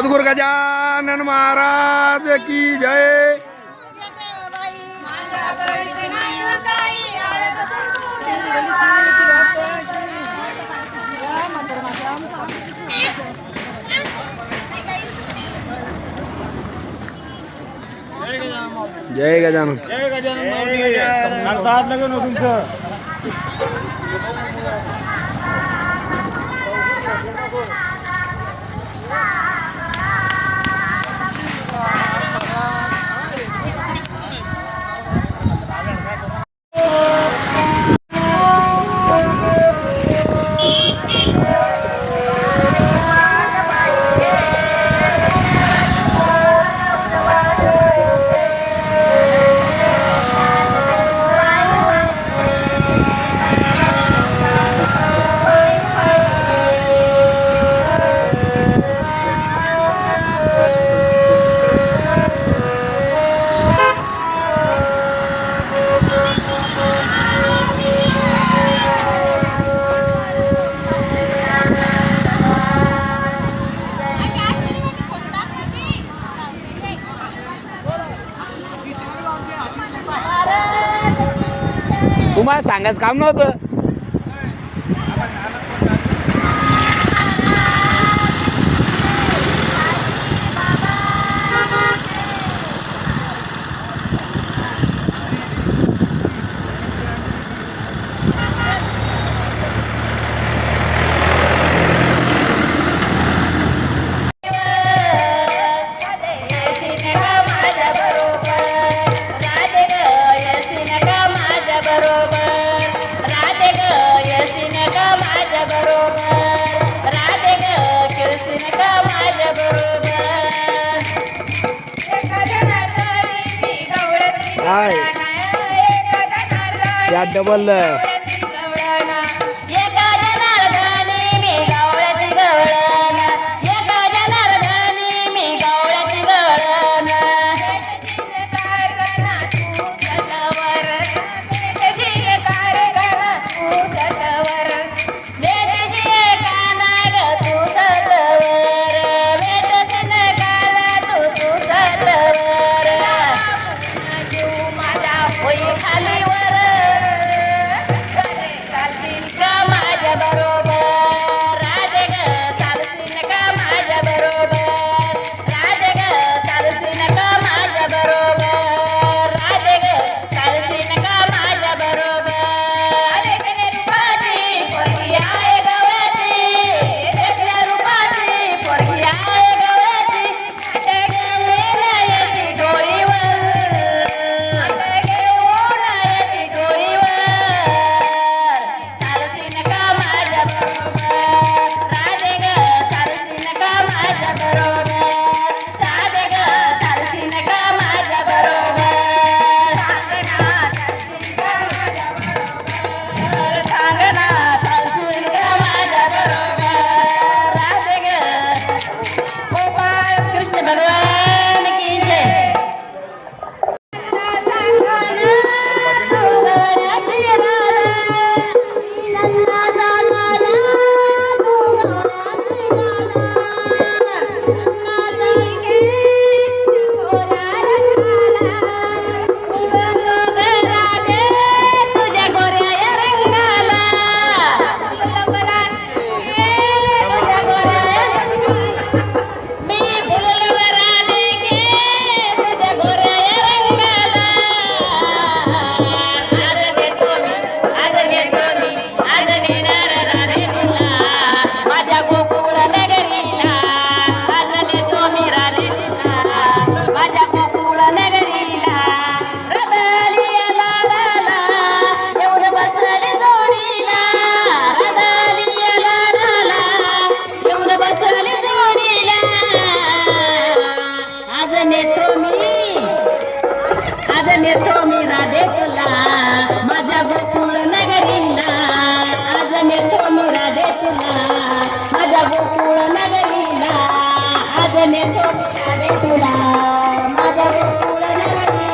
सद्गुर गजानन महाराज की जय। जय गजानन। जय गजानन तुमचं? तुम्हाला सांगायचं काम नव्हतं. हाय या डबल नगने तुला. माझ्या गोकुळ नगने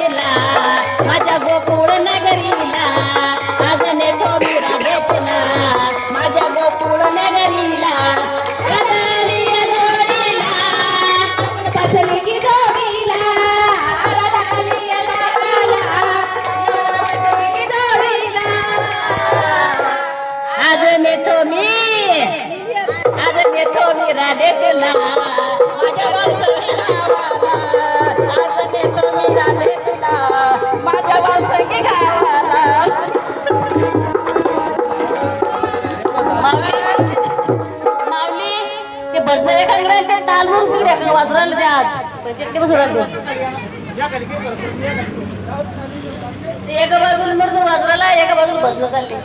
नेतो मी माझ्या गोकुळ नगरीला आज नेतो मी माझ्या गोकुळ नगरीला जोडीला बसली की जोडीला? बसली की जोडीला. आज नेतो मी आज नेतो मी राधेतला माझ्या ताल म्हणून तिकडे एका वाजरायला ते पंचायत एका बाजूला मर्द वाजराला एका बाजूला बसणं चालले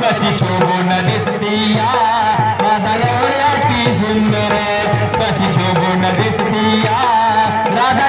कशी शोभून दिसतीया राधा गवळ्याची सुंदर. कशी शोभून दिसतीया राधा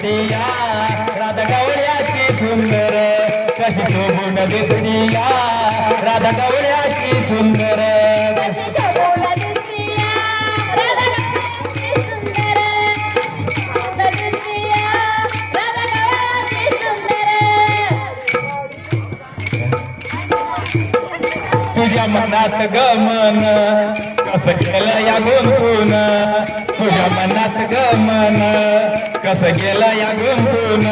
शोभून राधा गवळ्याची सुंदर कशी शोभून दिसतीया. राधा गवळ्याची सुंदर तुझ्या मनात गमन कसं गेलं या गुंतून? तुझ्या मनात गमन कसं गेलं या गुंतून?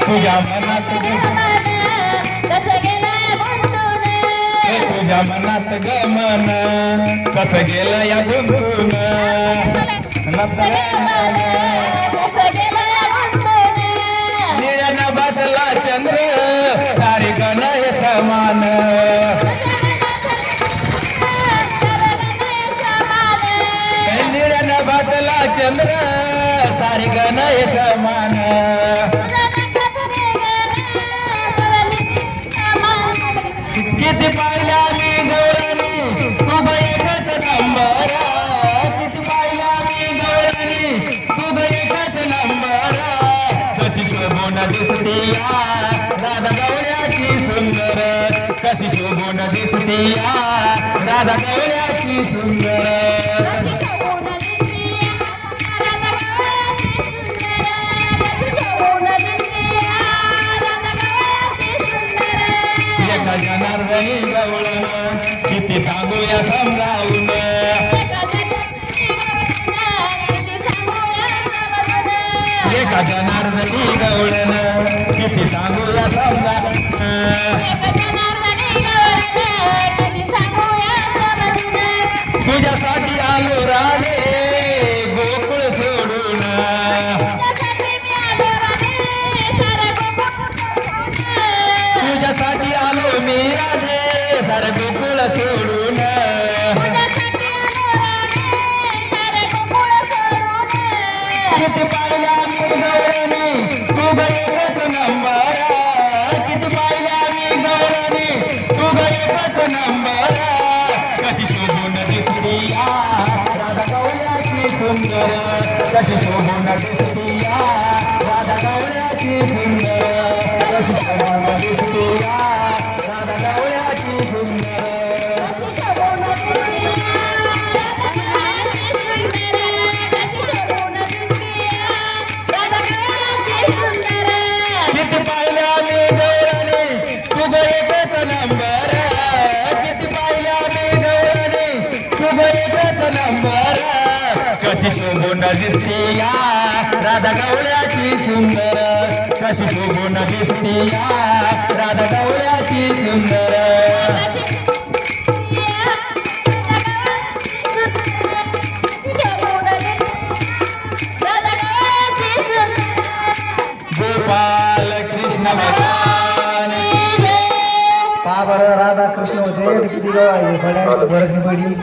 तुझ्या मनात तुझ्या मनात गमन कसं गेलं या गुंतून? चंद्र सारी गणय समान. किती पाहिल्या मी गौरानी तू बैठच नंबर. किती पाहिल्या मी गौरानी तू बैठच नंबर. कशी शोभून दिसतीया राधा गौऱ्याची सुंदर. कशी शोभून दिसतीया राधा गौऱ्याची सुंदर. किती सांगूया समजावून? एका जनार्दनी गवळण किती सांगूया समजा किती पाहिल्या मी गौरणी तू एकच नंबर किती पाहिल्या मी गौरणी तू एकच नंबर कशी शोभून दिसली राधा गौऱ्याची सुंदर शोभून कशी शोभून दिसतीया राधा गवळ्याची सुंदर. कशी शोभून दिसतीया राधा गवळ्याची सुंदर. गोपाल कृष्ण भगवान. पहा बरं राधा कृष्ण होते किती गवळ आहे? बरं बडी